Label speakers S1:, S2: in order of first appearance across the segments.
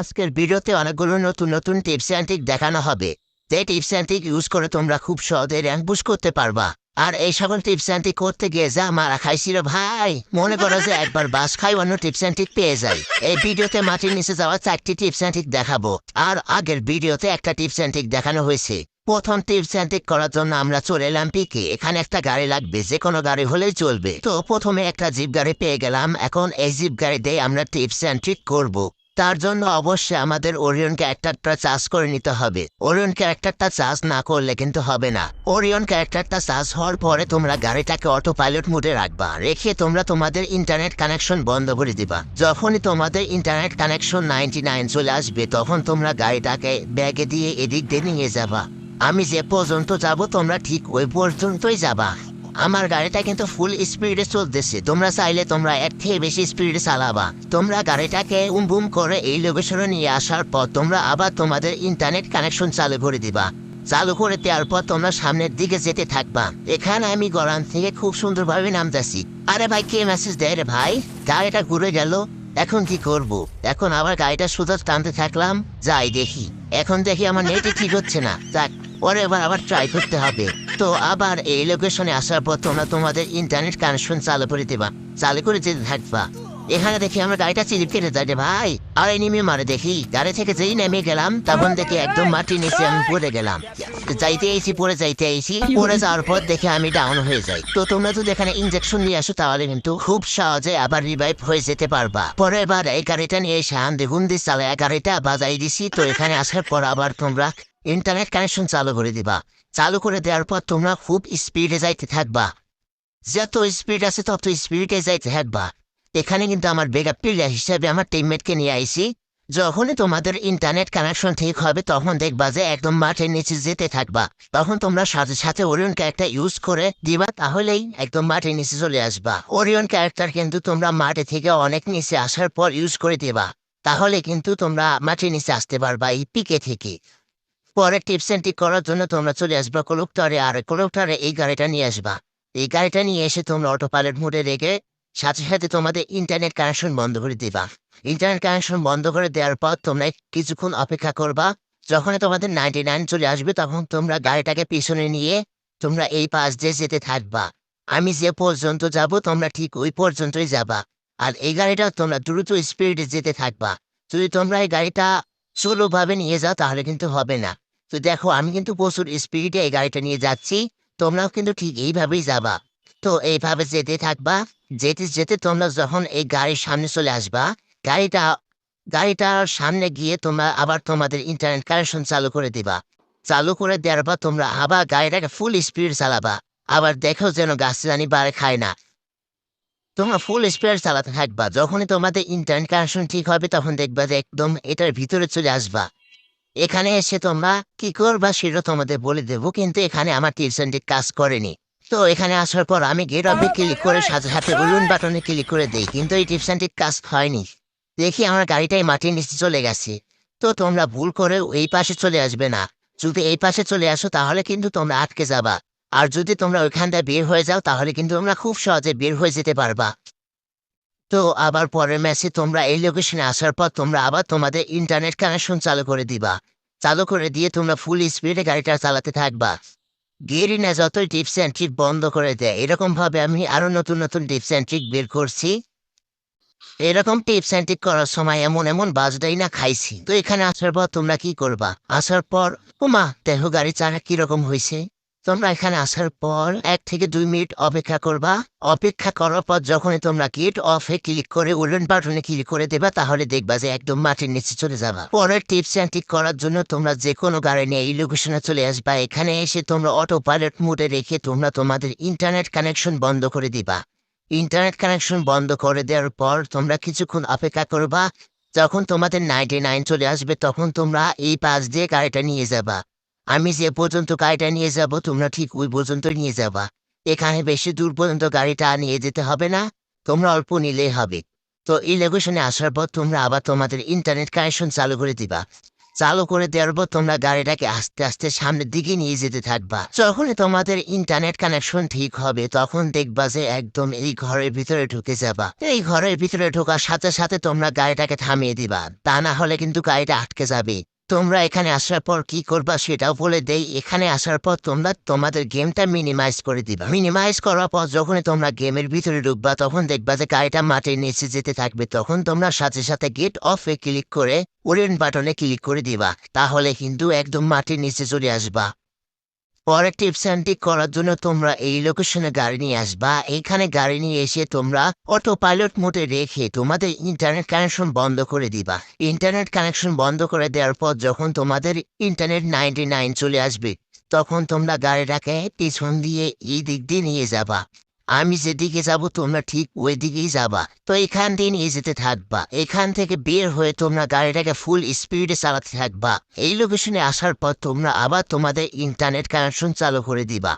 S1: আজকের ভিডিওতে অনেকগুলো নতুন নতুন টিপস অ্যান্ড ট্রিক দেখানো হবে। যে টিপস অ্যান্ড ট্রিক ইউজ করে তোমরা খুব সহজে র্যাঙ্ক বুস করতে পারবা। আর এই সকল টিপস অ্যান্ড ট্রিক করতে গিয়ে যা মারা খাইছিল ভাই, মনে করো যে একবার বাস খাই অন্য টিপস অ্যান্ড ট্রিক পেয়ে যাই। এই ভিডিওতে মাটির নিচে যাওয়া চারটি টিপস অ্যান্ড ট্রিক দেখাবো। আর আগের ভিডিওতে একটা টিপস অ্যান্ড ট্রিক দেখানো হয়েছে। প্রথম টিপস অ্যান্ড ট্রিক করার জন্য আমরা চলে এলাম পিকে। এখানে একটা গাড়ি লাগবে যে কোনো গাড়ি হলেই চলবে। তো প্রথমে একটা জিপ গাড়ি পেয়ে গেলাম। এখন এই জিপ গাড়ি দিয়ে আমরা টিপস অ্যান্ড ট্রিক করব। তার জন্য অবশ্যই আমাদের ওরিয়ন ক্যারেক্টারটা চার্জ করে নিতে হবে। ওরিয়ন ক্যারেক্টারটা চার্জ না করলে কিন্তু হবে না। ওরিয়ন ক্যারেক্টারটা চার্জ হওয়ার পরে তোমরা গাড়িটাকে অটো পাইলট মোডে রাখবা। রেখে তোমরা তোমাদের ইন্টারনেট কানেকশন বন্ধ করে দিবা। যখনই তোমাদের ইন্টারনেট কানেকশন নাইনটি নাইন চলে আসবে, তখন তোমরা গাড়িটাকে ব্যাগে দিয়ে এদিক দিয়ে নিয়ে যাবা। আমি যে পর্যন্ত যাব, তোমরা ঠিক ওই পর্যন্তই যাবা। আমার গাড়িটা কিন্তু ফুল স্পিডে চলতেছে। তোমরা চাইলে তোমরা এর থেকে বেশি স্পিডে চালাবা। তোমরা গাড়িটাকে উম বুম করে এই লোকেশনে নিয়ে আসার পর তোমরা আবার তোমাদের ইন্টারনেট কানেকশন চালু করে দিবা। চালু করে দেওয়ার পর তোমরা সামনের দিকে যেতে থাকবা। এখানে আমি গরান থেকে খুব সুন্দরভাবে নামতেছি। আরে ভাই, কে মেসেজ দেয় রে ভাই? গাড়িটা ঘুরে গেল। এখন কি করব? এখন আবার গাড়িটা সোজা টানতে থাকলাম। যাই দেখি। এখন দেখি আমার নেটই ঠিক হচ্ছে না। যাক পরে এবার আবার ট্রাই করতে হবে। তো আবার এই লোকেশনে আসার পর তোমরা তোমাদের ইন্টারনেট কানেকশন চালু করে দেবা। চালু করে যেতে থাকবা। এখানে দেখি আমরা গাড়িটা চিলিপ কেটে যাই রে ভাই। আর এই নেমে মারে দেখি। গাড়ি থেকে যেই নেমে গেলাম, তখন দেখি একদম মাটি নিচে আমি পড়ে গেলাম। যাইতে এসি পরে যাইতে এসি। পরে যাওয়ার পর দেখে আমি ডাউন হয়ে যাই। তো তোমরা যদি এখানে ইনজেকশন নিয়ে আসো, তাহলে কিন্তু খুব সহজে আবার রিভাইভ হয়ে যেতে পারবা। পরে এবার এই গাড়িটা নিয়ে এসে আন্দে হুন্দি চালায়, গাড়িটা বাজাই দিছি। তো এখানে আসার পর আবার তোমরা ইন্টারনেট কানেকশন চালু করে দিবা। চালু করে দেওয়ার পর তোমরা খুব স্পিডে যাইতে থাকবা। যত স্পিড আছে তত স্পিডে যাইতে থাকবা। এখানে কিন্তু আমার বেগা প্লেয়ার হিসেবে আমার টিমমেটকে নিয়ে আইছি। যখনই তোমাদের ইন্টারনেট কানেকশন ঠিক হবে, তখন দেখবা যে একদম মাঠের নিচে যেতে থাকবা। তখন তোমরা সাথে সাথে ওরিয়ন ক্যারেক্টার ইউজ করে দিবা, তাহলেই একদম মাঠের নিচে চলে আসবা। ওরিয়ন ক্যারেক্টার কিন্তু তোমরা মাঠে থেকে অনেক নিচে আসার পর ইউজ করে দিবা। তাহলে কিন্তু তোমরা মাঠের নিচে আসতে পারবা এই পিকে থেকে। পরে টিপস অ্যান্ড টিক করার জন্য তোমরা চলে আসবা কলুকটারে আর কলুকটারে এই গাড়িটা নিয়ে আসবা। এই গাড়িটা নিয়ে এসে তোমরা অটো পাইলট মোডে রেখে সাথে সাথে তোমাদের ইন্টারনেট কানেকশন বন্ধ করে দিবা। ইন্টারনেট কানেকশন বন্ধ করে দেওয়ার পর তোমরা কিছুক্ষণ অপেক্ষা করবা। যখন তোমাদের নাইনটি নাইন চলে আসবে তখন তোমরা গাড়িটাকে পিছনে নিয়ে তোমরা এই পাশ দিয়ে যেতে থাকবা। আমি যে পর্যন্ত যাব তোমরা ঠিক ওই পর্যন্তই যাবা। আর এই গাড়িটা তোমরা দ্রুত স্পিডে যেতে থাকবা। যদি তোমরা এই গাড়িটা স্লোভাবে নিয়ে যাও তাহলে কিন্তু হবে না। তো দেখো, আমি কিন্তু প্রচুর স্পিডে এই গাড়িটা নিয়ে যাচ্ছি। তোমরাও কিন্তু ঠিক এইভাবেই যাবা। তো এইভাবে যেতে থাকবা। যেতে যেতে তোমরা যখন এই গাড়ির সামনে চলে আসবা, গাড়িটা, গাড়িটার সামনে গিয়ে তোমরা আবার তোমাদের ইন্টারনেট কানেকশন চালু করে দিবা। চালু করে দেওয়ার পর তোমরা আবার গাড়িটাকে ফুল স্পিড চালাবা। আবার দেখো যেন গাছ জানি বারে খায় না। তোমরা ফুল স্পিড চালাতে থাকবা। যখনই তোমাদের ইন্টারনেট কানেকশন ঠিক হবে, তখন দেখবা যে একদম এটার ভিতরে চলে আসবা। এখানে এসে তোমরা কি করবা সেটা তোমাদের বলে দেবো, কিন্তু এখানে আমার টিউশনটি কাজ করেনি। তো এখানে আসার পর আমি গেট অফে ক্লিক করে সাথে সাথে উলুন বাটনে ক্লিক করে দিই, কিন্তু এই টিপসনটি কাজ হয়নি। দেখি আমার গাড়িটাই মাটির নিচে চলে গেছে। তো তোমরা ভুল করে এই পাশে চলে আসবে না। যদি এই পাশে চলে আসো তাহলে কিন্তু তোমরা আটকে যাবা। আর যদি তোমরা ওইখানটায় বের হয়ে যাও তাহলে কিন্তু তোমরা খুব সহজে বের হয়ে যেতে পারবা। তো আবার পরের ম্যাচে তোমরা এই লোকেশনে আসার পর তোমরা আবার তোমাদের ইন্টারনেট কানেকশন চালু করে দিবা। চালু করে দিয়ে তোমরা ফুল স্পিডে গাড়িটা চালাতে থাকবা। গেরিনা যতই টিপস অ্যান্ড ট্রিক বন্ধ করে দেয় এরকম ভাবে আমি আরও নতুন নতুন টিপস অ্যান্ড ট্রিক বের করছি। এরকম টিপস অ্যান্ড ট্রিক করার সময় এমন এমন বাজটাই না খাইছি। তো এখানে আসার পর তোমরা কি করবা? আসার পর, ওমা দেহ গাড়ি চাকা কীরকম হয়েছে তোমরা এখানে আসার পর এক থেকে দুই মিনিট অপেক্ষা করবা। অপেক্ষা করার পর যখনই তোমরা গেট অফে ক্লিক করে উলন বাটনে ক্লিক করে দেবা, তাহলে দেখবা যে একদম মাটির নিচে চলে যাবা। পরের টিপস অ্যান্ড করার জন্য তোমরা যে কোনো গাড়ি নিয়ে এই লোকেশনে চলে আসবা। এখানে এসে তোমরা অটো পাইলট মোডে রেখে তোমরা তোমাদের ইন্টারনেট কানেকশন বন্ধ করে দিবা। ইন্টারনেট কানেকশন বন্ধ করে দেওয়ার পর তোমরা কিছুক্ষণ অপেক্ষা করবা। যখন তোমাদের নাইনটি নাইন চলে আসবে, তখন তোমরা এই পাশ দিয়ে গাড়িটা নিয়ে যাবা। আমি যে পর্যন্ত গাড়িটা নিয়ে যাব, তোমরা ঠিক ওই পর্যন্ত নিয়ে যাবা। এখানে বেশি দূর পর্যন্ত গাড়িটা নিয়ে যেতে হবে না, তোমরা অল্প নিলেই হবে। তো এই লোকেশনে আসার পর তোমরা আবার তোমাদের ইন্টারনেট কানেকশন চালু করে দিবা। চালু করে দেওয়ার পর তোমরা গাড়িটাকে আস্তে আস্তে সামনের দিকে নিয়ে যেতে থাকবা। যখন তোমাদের ইন্টারনেট কানেকশন ঠিক হবে, তখন দেখবা যে একদম এই ঘরের ভিতরে ঢুকে যাবা। এই ঘরের ভিতরে ঢোকার সাথে সাথে তোমরা গাড়িটাকে থামিয়ে দিবা। তা না হলে কিন্তু গাড়িটা আটকে যাবে। তোমরা এখানে আসার পর কি করবা সেটাও বলে দেই। এখানে আসার পর তোমরা তোমাদের গেমটা মিনিমাইজ করে দিবা। মিনিমাইজ করার পর যখনই তোমরা গেমের ভিতরে ঢুকবা, তখন দেখবা যে গাড়িটা মাটির নিচে যেতে থাকবে। তখন তোমরা সাথে সাথে গেট অফে ক্লিক করে ওরিয়েন্ট বাটনে ক্লিক করে দিবা। তাহলে কিন্তু একদম মাটির নিচে চলে আসবা। পরে টিপস করার জন্য তোমরা এই লোকেশনে গাড়ি নিয়ে আসবা। এখানে গাড়ি নিয়ে এসে তোমরা অটো পাইলট মোটে রেখে তোমাদের ইন্টারনেট কানেকশন বন্ধ করে দিবা। ইন্টারনেট কানেকশন বন্ধ করে দেওয়ার পর যখন তোমাদের ইন্টারনেট নাইনটি নাইন চলে আসবে, তখন তোমরা গাড়িটাকে পিছন দিয়ে এই দিক দিয়ে নিয়ে যাবা। আমি যেদিকে যাব তোমরা ঠিক ওই দিকেই যাবা। তো এখান দিয়ে নিয়ে যেতে থাকবা। এখান থেকে বের হয়ে তোমরা গাড়িটাকে ফুল স্পিডে চালাতে থাকবা। এই লোকেশনে আসার পর তোমরা আবার তোমাদের ইন্টারনেট কানেকশন চালু করে দিবা।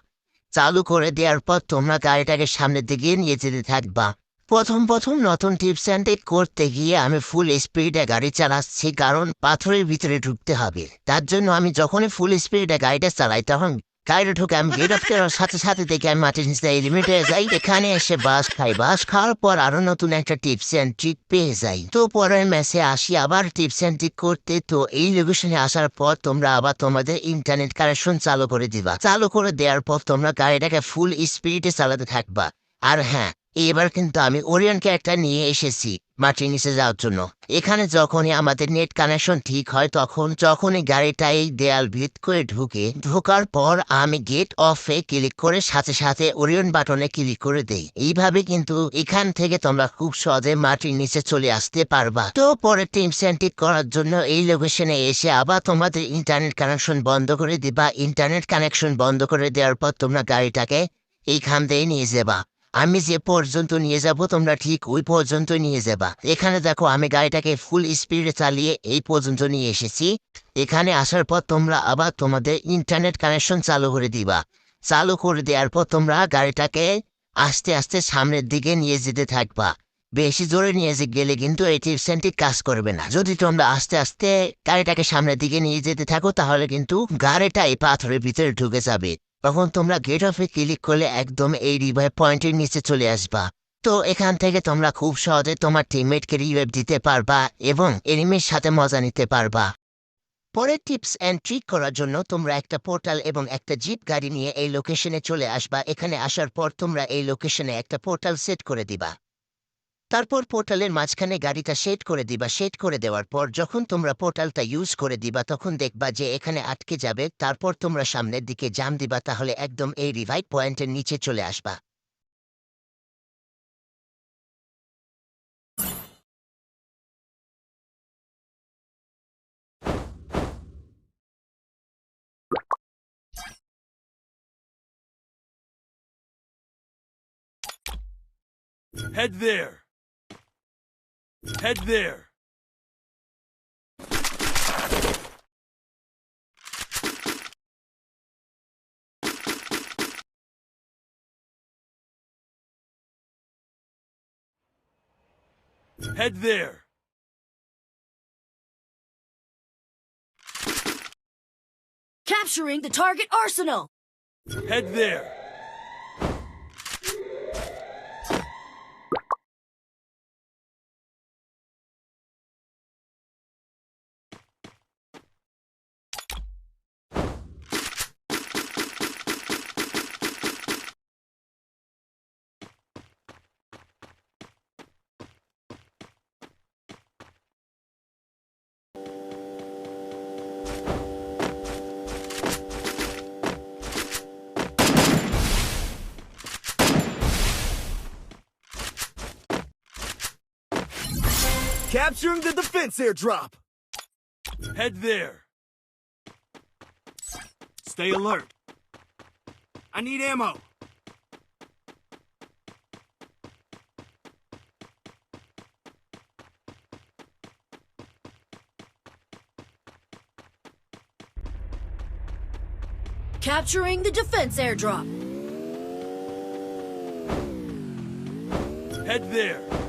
S1: চালু করে দেওয়ার পর তোমরা গাড়িটাকে সামনের দিকে নিয়ে যেতে থাকবা। প্রথম প্রথম নতুন টিপস অ্যান্ড করতে গিয়ে আমি ফুল স্পিডে গাড়ি চালাচ্ছি, কারণ পাথরের ভিতরে ঢুকতে হবে। তার জন্য আমি যখনই ফুল স্পিডে গাড়িটা চালাই, তখন গাড়িটা ঢুকে আমি গেট সাথে সাথে দেখি আমি মাটির নিচে লিমিটে যাই, এখানে এসে বাস খাই। বাস খাওয়ার পর আরও নতুন একটা টিপস অ্যান্ড ট্রিক পেয়ে যাই। তো পরের ম্যাচে আসি, আবার টিপস অ্যান্ড ট্রিক করতে। তো এই লোকেশনে আসার পর তোমরা আবার তোমাদের ইন্টারনেট কানেকশন চালু করে দিবা। চালু করে দেওয়ার পর তোমরা গাড়িটাকে ফুল স্পিডে চালাতে থাকবা। আর হ্যাঁ এবার কিন্তু আমি ওরিয়নকে একটা নিয়ে এসেছি মাটির নিচে যাওয়ার জন্য। এখানে যখনই আমাদের নেট কানেকশন ঠিক হয় তখন, যখনই গাড়িটা এই দেয়াল ভিত করে ঢুকে, ঢোকার পর আমি গেট অফে ক্লিক করে সাথে সাথে ওরিয়ন বাটনে ক্লিক করে দেই। এইভাবে কিন্তু এখান থেকে তোমরা খুব সহজে মাটির নিচে চলে আসতে পারবা। তো পরে টিম সেন্টিক করার জন্য এই লোকেশনে এসে আবার তোমাদের ইন্টারনেট কানেকশন বন্ধ করে দিবা। ইন্টারনেট কানেকশন বন্ধ করে দেওয়ার পর তোমরা গাড়িটাকে এইখান দিয়ে নিয়ে যাবা। আমি যে পর্যন্ত নিয়ে যাব, তোমরা ঠিক ওই পর্যন্ত নিয়ে যাবা। এখানে দেখো, আমি গাড়িটাকে ফুল স্পিডে চালিয়ে এই পর্যন্ত নিয়ে এসেছি। এখানে আসার পর তোমরা আবার তোমাদের ইন্টারনেট কানেকশন চালু করে দিবা। চালু করে দেওয়ার পর তোমরা গাড়িটাকে আস্তে আস্তে সামনের দিকে নিয়ে যেতে থাকবা। বেশি জোরে নিয়ে যে গেলে কিন্তু এই টিপসেনটি কাজ করবে না। যদি তোমরা আস্তে আস্তে গাড়িটাকে সামনের দিকে নিয়ে যেতে থাকো, তাহলে কিন্তু গাড়িটা এই পাথরের ভিতরে ঢুকে যাবে। তখন তোমরা গেট অফে ক্লিক করলে একদম এই রিভাইভ পয়েন্টের নিচে চলে আসবা। তো এখান থেকে তোমরা খুব সহজে তোমার টিমমেটকে রিভাইভ দিতে পারবা এবং এনিমির সাথে মজা নিতে পারবা। পরের টিপস অ্যান্ড ট্রিক করার জন্য তোমরা একটা পোর্টাল এবং একটা জিপ গাড়ি নিয়ে এই লোকেশনে চলে আসবা। এখানে আসার পর তোমরা এই লোকেশনে একটা পোর্টাল সেট করে দিবা। তারপর পোর্টালের মাঝখানে গাড়িটা সেট করে দিবা। সেট করে দেওয়ার পর যখন তোমরা পোর্টালটা ইউজ করে দিবা, তখন দেখবা যে এখানে আটকে যাবে। তারপর তোমরা সামনের দিকে জাম দিবা, তাহলে একদম এই রিভাইভ পয়েন্টের নিচে চলে আসবা।
S2: Head there. Head there. Head there.
S3: Capturing the target arsenal!
S2: Head there.
S4: Capturing the defense airdrop.
S2: Head there.
S4: Stay alert. I need ammo.
S3: Capturing the defense airdrop!
S2: Head there.